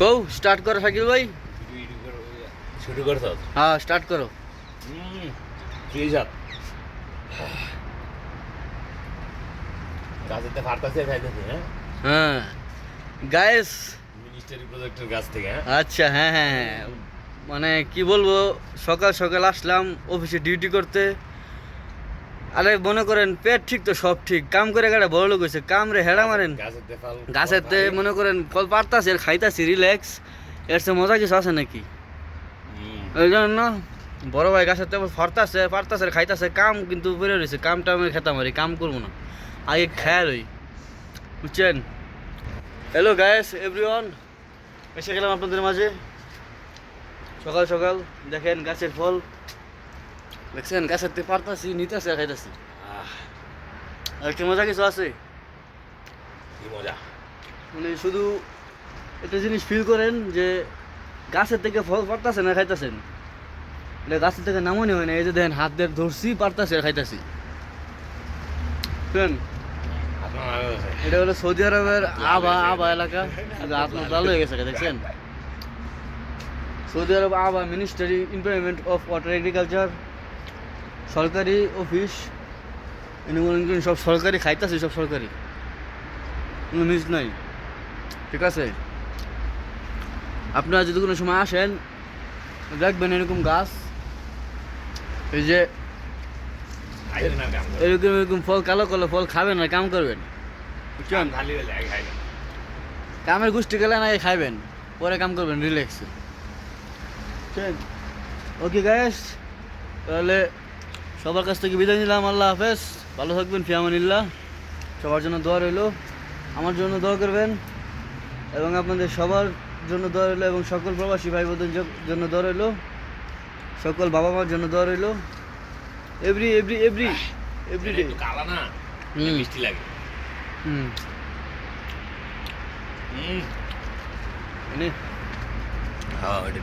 কৌ স্টার্ট করো শাকিল ভাই। শুরু করছ হ্যাঁ স্টার্ট করো। গাছেতে ফাটতাছে খাইতেছে হ্যাঁ? হ্যাঁ। গায়েস মিনিস্টারি প্রজেক্টের গাছ থেকে হ্যাঁ? আচ্ছা হ্যাঁ হ্যাঁ হ্যাঁ। মানে কি বলব সকাল সকাল আসলাম অফিসে ডিউটি করতে। আরে মনে করেন পেট ঠিক তো সব ঠিক। কাম করে গাড়ে বড় লোক হয়েছে। কাম রে হেড়া মারেন। গাছের তে মনে করেন ফল পারতাছে খাইতাছি রিল্যাক্স এর সে মজা কিছু আছে নাকি? ওই জন্য বড় ভাই গাছের তো ফারতাছে পারতাছে খাইতাছে। কাম কিন্তু বেরো রয়েছে কামটা আমি খেতাম আর কাম করব না। আগে খেয়াল হই। বুঝছেন? হ্যালো গায়েস এভরিওয়ান এসে গেলাম আপনাদের মাঝে। সকাল সকাল দেখেন গাছের ফল। দেখছেন গাছের তে পারতাছি নিতেছে খাইতাছি কি মজা কিছু আছে? কি মজা? মানে শুধু একটা জিনিস ফিল করেন যে গাছের থেকে ফল পারতাছেন আর খাইতাছেন। এটা গাছের থেকে নামনি হয় না এই যে দেখেন হাত দিয়ে ধরছি পারতাছি আর খাইতাছি। শুনেন এটা হলো সৌদি আরবের আবা আবা এলাকা। আপনার চালু হয়ে গেছে দেখছেন? সৌদি আরব আবা ministry employment of water agriculture. সরকারি অফিস, এনে সব সরকারি, খাইতেছে সব সরকারি। কোনো মিস নাই। ঠিক আছে? আপনারা যদি কোনো সময় আসেন, দেখবেন এরকম গাছ। এই যে, এরকম এরকম ফল, কালো কালো ফল খাবেন না কাম করবেন। কামের গোষ্ঠী গেলে না খাইবেন। পরে কাম করবেন রিল্যাক্স ওকে গ্যাস তাহলে সবার কাছ থেকে বিদায় নিলাম আল্লাহ হাফেজ। ভালো থাকবেন ফিয়ামানিল্লাহ। সবার জন্য দোয়া রইল। আমার জন্য দোয়া করবেন এবং আপনাদের সবার জন্য দোয়া রইল এবং সকল প্রবাসী ভাই বোনদের জন্য দোয়া রইল। সকল বাবা মার জন্য দোয়া রইল। Every every every every day একটু কালা না? হুম। মিষ্টি লাগে। হুম। হুম। হ্যাঁ